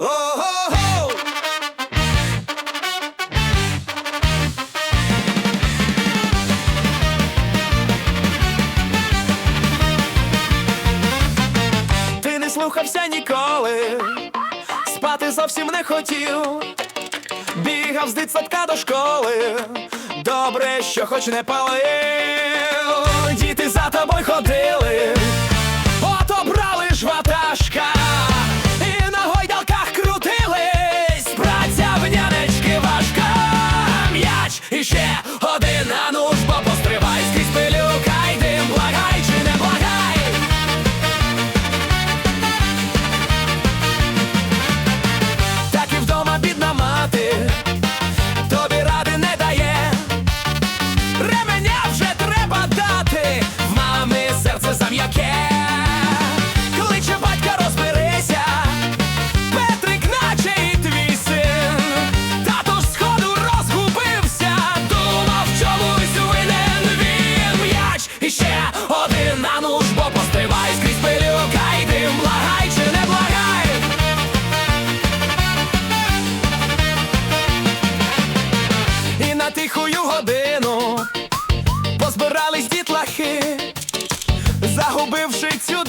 О-го-го! Ти не слухався ніколи, спати зовсім не хотів, бігав з дитсадка до школи. Добре, що хоч не палив, діти за тобою ходили. на тихую годину позбирались дітлахи, загубивши цю.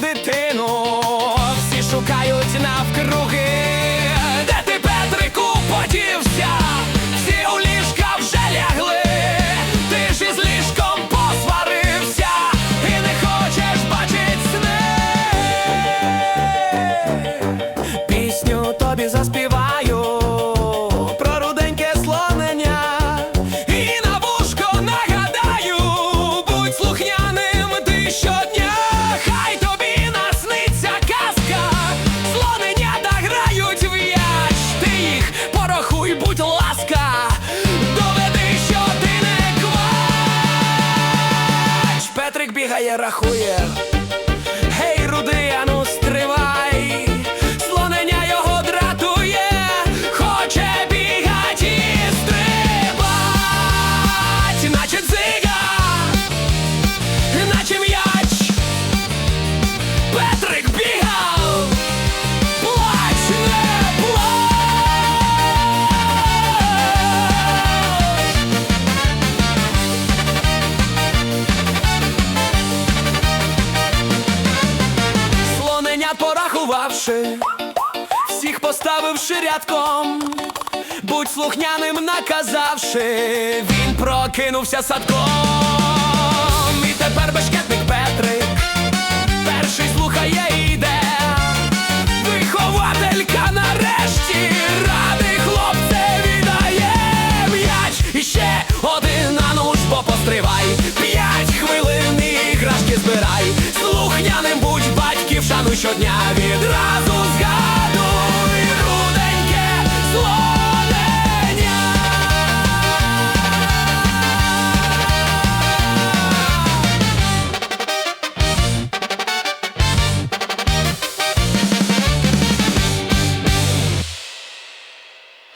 Я рахує. Порахувавши, всіх поставивши рядком, будь слухняним наказавши, він прокинувся садком. щодня відразу згадую.